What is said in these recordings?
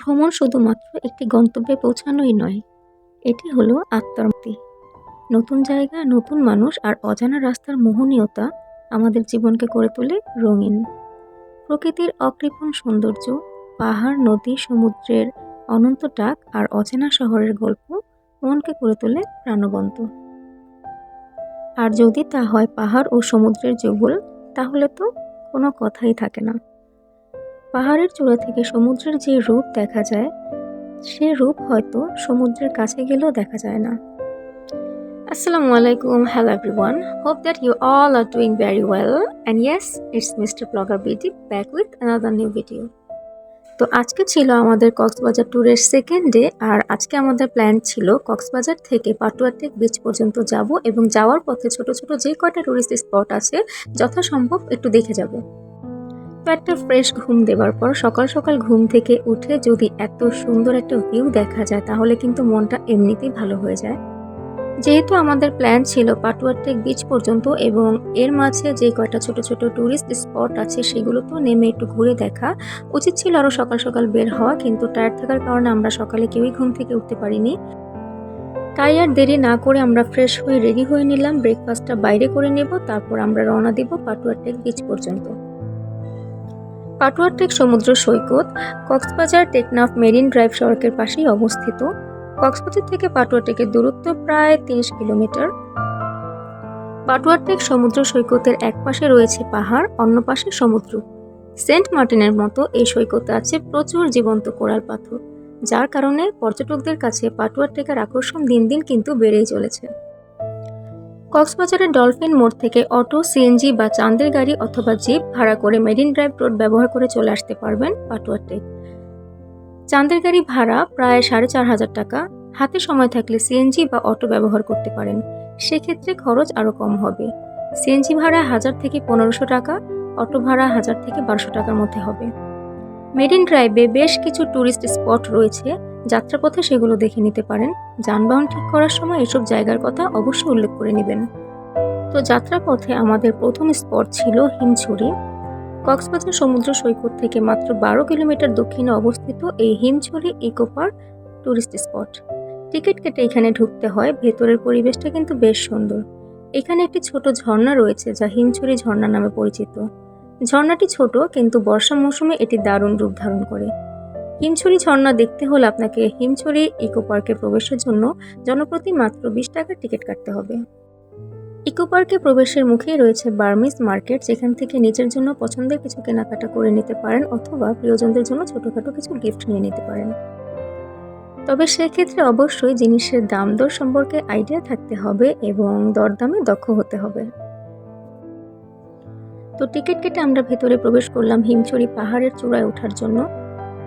ভ্রমণ শুধুমাত্র একটি গন্তব্যে পৌঁছানোই নয়, এটি হলো আত্মমুক্তি নতুন জায়গা, নতুন মানুষ আর অজানা রাস্তার মোহনীয়তা আমাদের জীবনকে করে তোলে রঙিন। প্রকৃতির অকৃপণ সৌন্দর্য, পাহাড়, নদী, সমুদ্রের অনন্ত টাক আর অচেনা শহরের গল্প মনকে করে তোলে প্রাণবন্ত। আর যদি তা হয় পাহাড় ও সমুদ্রের যুগল, তাহলে তো কোনো কথাই থাকে না। পাহাড়ের চূড়া থেকে সমুদ্রের যে রূপ দেখা যায় সে রূপ হয়তো সমুদ্রের কাছে গেলেও দেখা যায় না Assalamu alaikum, hello everyone. Hope that you all are doing very well. And yes, it's Mr. Blogger BD back with another new video তো আজকে ছিল আমাদের কক্সবাজার ট্যুরের সেকেন্ড ডে আর আজকে আমাদের প্ল্যান ছিল কক্সবাজার থেকে পাটুয়াটেক বিচ পর্যন্ত যাব এবং যাওয়ার পথে ছোট ছোট যে কয়টা টুরিস্ট স্পট আছে যথাসম্ভব একটু দেখে যাব তো একটা ফ্রেশ ঘুম দেওয়ার পর সকাল সকাল ঘুম থেকে উঠে যদি এত সুন্দর একটা ভিউ দেখা যায়, তাহলে কিন্তু মনটা এমনিতেই ভালো হয়ে যায়। যেহেতু আমাদের প্ল্যান ছিল পাটুয়ারটেক বিচ পর্যন্ত এবং এর মাঝে যে কয়টা ছোট ছোট ট্যুরিস্ট স্পট আছে, সেগুলো তো নেমে একটু ঘুরে দেখা। উচিত ছিল আরও সকাল সকাল বের হওয়া, কিন্তু টায়ার থাকার কারণে আমরা সকালে কেউই ঘুম থেকে উঠতে পারিনি। তাই আর দেরি না করে আমরা ফ্রেশ হয়ে রেডি হয়ে নিলাম। ব্রেকফাস্টটা বাইরে করে নেব, তারপর আমরা রওনা দিব পাটুয়ারটেক বিচ পর্যন্ত। পাটুয়ারটেক সমুদ্র সৈকত কক্সবাজার টেকনাফ মেরিন ড্রাইভ সড়কের পাশেই অবস্থিত। কক্সবাজার থেকে পাটুয়াটেকের দূরত্ব প্রায় তিরিশ কিলোমিটার। পাটুয়াটেক সমুদ্র সৈকতের এক পাশে রয়েছে পাহাড়, অন্য পাশে সমুদ্র। সেন্ট মার্টিনের মতো এই সৈকতে আছে প্রচুর জীবন্ত কোরাল পাথর, যার কারণে পর্যটকদের কাছে পাটুয়াটেকের আকর্ষণ দিন দিন কিন্তু বেড়েই চলেছে। কক্সবাজারের ডলফিন মোড় থেকে অটো, সিএনজি বা চাঁদের গাড়ি অথবা জিপ ভাড়া করে মেরিন ড্রাইভ রোড ব্যবহার করে চলে আসতে পারবেন পাটুয়াটেক চাঁদের গাড়ি ভাড়া প্রায় সাড়ে চার হাজার টাকা। হাতে সময় থাকলে সিএনজি বা অটো ব্যবহার করতে পারেন। সেক্ষেত্রে খরচ আরও কম হবে। সিএনজি ভাড়া হাজার থেকে পনেরোশো টাকা, অটো ভাড়া হাজার থেকে বারোশো টাকার মধ্যে হবে। মেরিন ড্রাইভে বেশ কিছু ট্যুরিস্ট স্পট রয়েছে। যাত্রাপথে সেগুলো দেখে নিতে পারেন। যানবাহন ঠিক করার সময় এসব জায়গার কথা অবশ্যই উল্লেখ করে নেবেন। তো যাত্রাপথে আমাদের প্রথম স্পট ছিল হিমছড়ি। কক্সবাজার সমুদ্র সৈকত থেকে মাত্র বারো কিলোমিটার দক্ষিণে অবস্থিত এই Himchari eco park tourist spot. Ticket কেটে এখানে ঢুকতে হয়। ভেতরের পরিবেশটা কিন্তু বেশ সুন্দর। এখানে একটি ছোট ঝর্ণা রয়েছে যা হিমছড়ি ঝর্ণা নামে পরিচিত। ঝর্ণাটি ছোট, কিন্তু বর্ষা মৌসুমে এটি দারুণ রূপ ধারণ করে। হিমছড়ি ঝর্ণা দেখতে হলে আপনাকে হিমছড়ি ইকো পার্কে প্রবেশের জন্য জনপ্রতি মাত্র বিশ টাকার টিকিট কাটতে হবে। ইকো পার্কে প্রবেশের মুখেই রয়েছে বার্মিস মার্কেট, যেখান থেকে নিজের জন্য পছন্দের কিছু কেনাকাটা করে নিতে পারেন অথবা প্রিয়জনদের জন্য ছোটোখাটো কিছু গিফট নিয়ে নিতে পারেন। তবে সেক্ষেত্রে অবশ্যই জিনিসের দাম দর সম্পর্কে আইডিয়া থাকতে হবে এবং দরদামে দক্ষ হতে হবে। তো টিকিট কেটে আমরা ভেতরে প্রবেশ করলাম হিমছড়ি পাহাড়ের চূড়ায় ওঠার জন্য।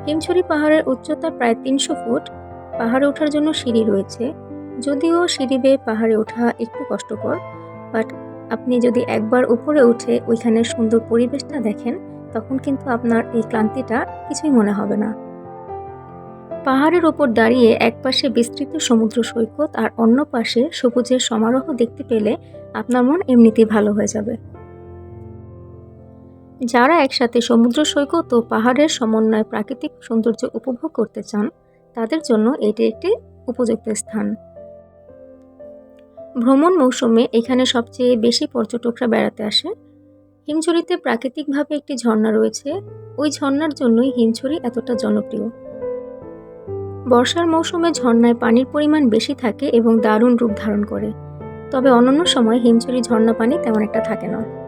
হিমছড়ি পাহাড়ের উচ্চতা প্রায় তিনশো ফুট। পাহাড়ে ওঠার জন্য সিঁড়ি রয়েছে। যদিও সিঁড়ি বেয়ে পাহাড়ে ওঠা একটু কষ্টকর, বাট আপনি যদি একবার উপরে উঠে ওইখানের সুন্দর পরিবেশটা দেখেন, তখন কিন্তু আপনার এই ক্লান্তিটা কিছুই মনে হবে না। পাহাড়ের ওপর দাঁড়িয়ে এক পাশে বিস্তৃত সমুদ্র সৈকত আর অন্য পাশে সবুজের সমারোহ দেখতে পেলে আপনার মন এমনিতেই ভালো হয়ে যাবে। যারা একসাথে সমুদ্র সৈকত ও পাহাড়ের সমন্বয়ে প্রাকৃতিক সৌন্দর্য উপভোগ করতে চান, তাদের জন্য এটি একটি উপযুক্ত স্থান। ভ্রমণ মৌসুমে এখানে সবচেয়ে বেশি পর্যটকরা বেড়াতে আসে। হিমছড়িতে প্রাকৃতিকভাবে একটি ঝর্ণা রয়েছে। ওই ঝর্ণার জন্যই হিমছড়ি এতটা জনপ্রিয়। বর্ষার মৌসুমে ঝর্ণায় পানির পরিমাণ বেশি থাকে এবং দারুণ রূপ ধারণ করে। তবে অন্যান্য সময় হিমছড়ি ঝর্ণা পানি তেমন একটা থাকে না।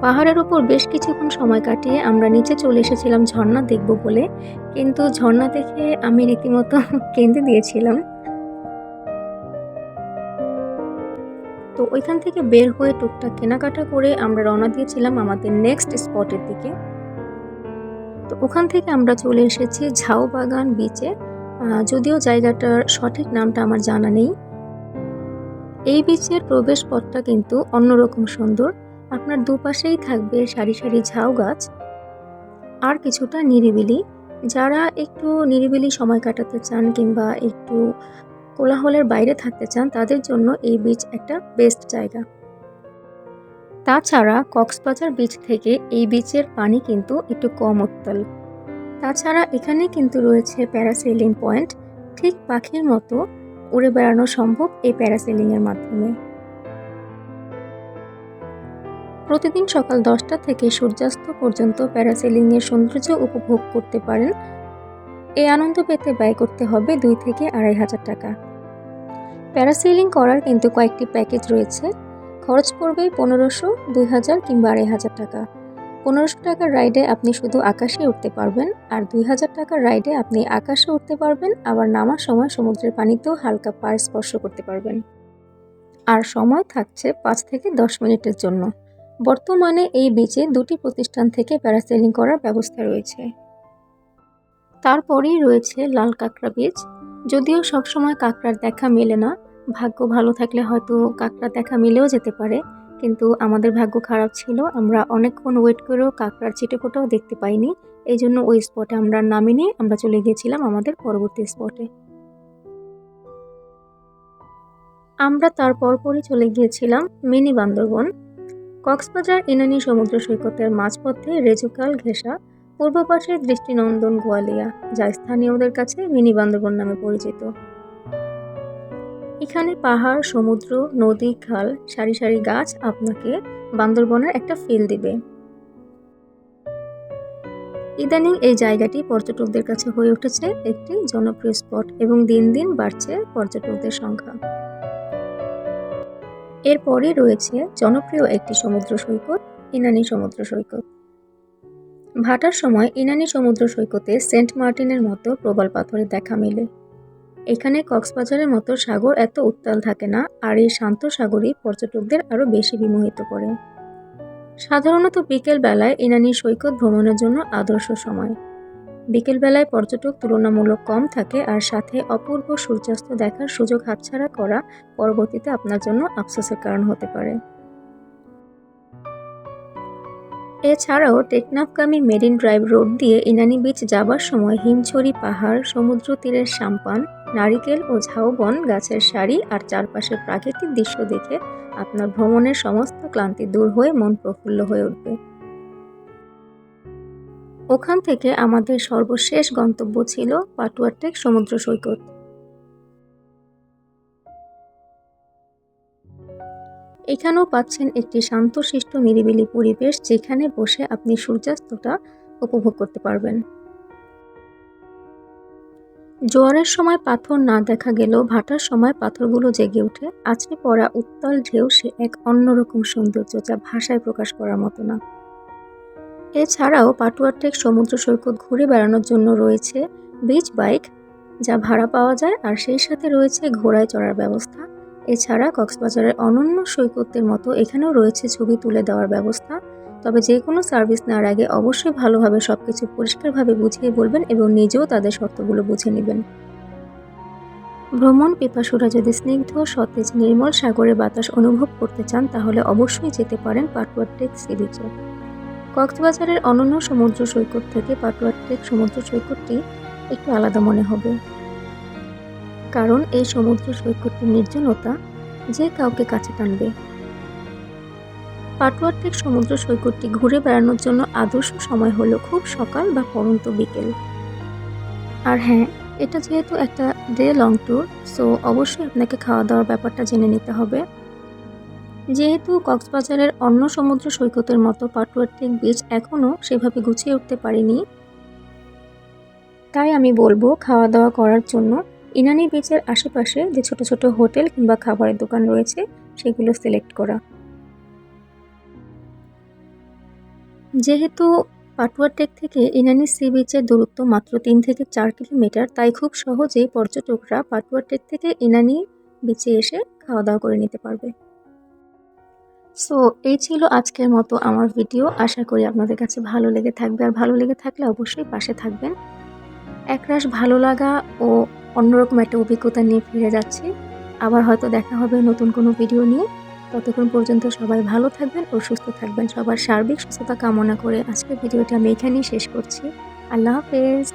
পাহাড়ের উপর বেশ কিছুক্ষণ সময় কাটিয়ে আমরা নিচে চলে এসেছিলাম ঝর্ণা দেখব বলে। কিন্তু ঝর্ণা দেখে আমি রীতিমতো কেঁদে দিয়েছিলাম। তো ওইখান থেকে বের হয়ে টুকটাক কেনাকাটা করে আমরা রওনা দিয়েছিলাম আমাদের নেক্সট স্পটের দিকে। তো ওখান থেকে আমরা চলে এসেছি ঝাউ বাগান বিচে যদিও জায়গাটার সঠিক নামটা আমার জানা নেই। এই বিচের প্রবেশ পথটা কিন্তু অন্যরকম সুন্দর। আপনার দুপাশেই থাকবে সারি সারি ঝাউ গাছ। আর কিছুটা নিরিবিলি। যারা একটু নিরিবিলি সময় কাটাতে চান কিংবা একটু কোলাহলের বাইরে থাকতে চান, তাদের জন্য এই বিচ একটা বেস্ট জায়গা। তাছাড়া কক্সবাজার বিচ থেকে এই বিচের পানি কিন্তু একটু কম উত্তাল। তাছাড়া এখানে কিন্তু রয়েছে প্যারাসেলিং পয়েন্ট ঠিক পাখির মতো উড়ে বেড়ানো সম্ভব এই প্যারাসেলিংয়ের মাধ্যমে। প্রতিদিন সকাল দশটা থেকে সূর্যাস্ত পর্যন্ত প্যারাসেলিংয়ের সৌন্দর্য উপভোগ করতে পারেন। এই আনন্দ পেতে ব্যয় করতে হবে দুই থেকে আড়াই হাজার টাকা। প্যারাসেলিং করার কিন্তু কয়েকটি প্যাকেজ রয়েছে। খরচ পড়বে পনেরোশো, দুই হাজার কিংবা আড়াই হাজার টাকা। পনেরোশো টাকার রাইডে আপনি শুধু আকাশে উঠতে পারবেন আর দুই হাজার টাকার রাইডে আপনি আকাশে উঠতে পারবেন, আবার নামার সময় সমুদ্রের পানিতেও হালকা পায়ে স্পর্শ করতে পারবেন। আর সময় থাকছে পাঁচ থেকে দশ মিনিটের জন্য। বর্তমানে এই বিচে দুটি প্রতিষ্ঠান থেকে প্যারাসেলিং করার ব্যবস্থা রয়েছে। তারপরেই রয়েছে লাল কাঁকড়া বীচ। যদিও সবসময় কাঁকড়ার দেখা মেলে না, ভাগ্য ভালো থাকলে হয়তো কাঁকড়া দেখা মিলেও যেতে পারে, কিন্তু আমাদের ভাগ্য খারাপ ছিল, আমরা অনেকক্ষণ ওয়েট করেও কাঁকড়ার চিটেফোটাও দেখতে পাইনি এই জন্য ওই স্পটে আমরা নামিনি, আমরা চলে গিয়েছিলাম আমাদের পরবর্তী স্পটে আমরা তার পরপরই চলে গিয়েছিলাম মিনি বান্দরবন। কক্সবাজার ইনানি সমুদ্র সৈকতের মাঝপথে রেজুকাল ঘেঁষা পূর্ব পাশে দৃষ্টিনন্দন গোয়ালিয়া, যা স্থানীয়দের কাছে মিনি বান্দরবন নামে পরিচিত। এখানে পাহাড়, সমুদ্র, নদী, খাল, সারি সারি গাছ আপনাকে বান্দরবনের একটা ফিল দিবে। ইদানিং এই জায়গাটি পর্যটকদের কাছে হয়ে উঠেছে একটি জনপ্রিয় স্পট এবং দিন দিন বাড়ছে পর্যটকদের সংখ্যা। এরপরে রয়েছে জনপ্রিয় একটি সমুদ্র সৈকত, ইনানি সমুদ্র সৈকত। ভাটার সময় ইনানি সমুদ্র সৈকতে সেন্ট মার্টিনের মতো প্রবাল পাথরের দেখা মেলে। এখানে কক্সবাজারের মতো সাগর এত উত্তাল থাকে না, আর এই শান্ত সাগরই পর্যটকদের আরও বেশি বিমোহিত করে। সাধারণত বিকেল বেলায় ইনানি সৈকত ভ্রমণের জন্য আদর্শ সময়। বিকেল বেলায় পর্যটক তুলনামূলক কম থাকে আর সাথে অপূর্ব সূর্যাস্ত দেখার সুযোগ হাতছাড়া করা পরবর্তীতে আপনার জন্য আফসোসের কারণ হতে পারে। এছাড়াও টেকনাফগামী মেরিন ড্রাইভ রোড দিয়ে ইনানি বিচ যাবার সময় হিমছড়ি পাহাড়, সমুদ্র তীরের সাম্পান, নারিকেল ও ঝাউবন গাছের সারি আর চারপাশের প্রাকৃতিক দৃশ্য দেখে আপনার ভ্রমণের সমস্ত ক্লান্তি দূর হয়ে মন প্রফুল্ল হয়ে উঠবে। ওখান থেকে আমাদের সর্বশেষ গন্তব্য ছিল পাটুয়ারটেক সমুদ্র সৈকত। এখানেও পাচ্ছেন একটি শান্তশিষ্ট নিরিবিলি পরিবেশ যেখানে বসে আপনি সূর্যাস্তটা উপভোগ করতে পারবেন। জোয়ারের সময় পাথর না দেখা গেলেও ভাটার সময় পাথরগুলো জেগে উঠে আছড়ে পড়া উত্তাল ঢেউ সে এক অন্যরকম সৌন্দর্য যা ভাষায় প্রকাশ করার মতো না। এছাড়াও পাটুয়ারটেক সমুদ্র সৈকত ঘুরে বেড়ানোর জন্য রয়েছে বিচ বাইক যা ভাড়া পাওয়া যায় আর সেই সাথে রয়েছে ঘোড়ায় চড়ার ব্যবস্থা। এছাড়া কক্সবাজারের অনন্য সৈকতের মতো এখানেও রয়েছে ছবি তুলে দেওয়ার ব্যবস্থা। তবে যে কোনো সার্ভিস নেওয়ার আগে অবশ্যই ভালোভাবে সব কিছু পরিষ্কারভাবে বুঝিয়ে বলবেন এবং নিজেও তাদের শর্তগুলো বুঝে নেবেন। ভ্রমণ পিপাসুরা যদি স্নিগ্ধ, সতেজ, নির্মল সাগরে বাতাস অনুভব করতে চান, তাহলে অবশ্যই যেতে পারেন পাটুয়ারটেক সি বিচে কক্সবাজারের অনন্য সমুদ্র সৈকত থেকে পাটুয়ারটেক সমুদ্র সৈকতটি একটু আলাদা মনে হবে। কারণ এই সমুদ্র সৈকতটির নির্জনতা যে কাউকে কাছে টানবে। পাটুয়ারটেক সমুদ্র সৈকতটি ঘুরে বেড়ানোর জন্য আদর্শ সময় হলো খুব সকাল বা পরন্ত বিকেল। আর হ্যাঁ এটা যেহেতু একটা ডে লং ট্যুর, সো অবশ্যই আপনাকে খাওয়া দাওয়ার ব্যাপারটা জেনে নিতে হবে। যেহেতু কক্সবাজারের অন্য সমুদ্র সৈকতের মতো পাটুয়ারটেক বিচ এখনও সেভাবে গুছিয়ে উঠতে পারিনি, তাই আমি বলব খাওয়া দাওয়া করার জন্য ইনানি বিচের আশেপাশে যে ছোট ছোট হোটেল কিংবা খাবারের দোকান রয়েছে, সেগুলো সিলেক্ট করা। যেহেতু পাটুয়ারটেক থেকে ইনানি সি বিচের দূরত্ব মাত্র তিন থেকে চার কিলোমিটার, তাই খুব সহজেই পর্যটকরা পাটুয়ারটেক থেকে ইনানি বিচে এসে খাওয়া দাওয়া করে নিতে পারবে। সো এই ছিল আজকের মতো আমার ভিডিও আশা করি আপনাদের কাছে ভালো লেগে থাকবে। আর ভালো লেগে থাকলে অবশ্যই পাশে থাকবেন। একরাশ ভালো লাগা ও অন্যরকম একটা অভিজ্ঞতা নিয়ে ফিরে যাচ্ছি। আবার হয়তো দেখা হবে নতুন কোনো ভিডিও নিয়ে। ততক্ষণ পর্যন্ত সবাই ভালো থাকবেন ও সুস্থ থাকবেন। সবার সার্বিক সুস্থতা কামনা করে আজকের ভিডিওটা আমি এখানেই শেষ করছি। আল্লাহ হাফেজ।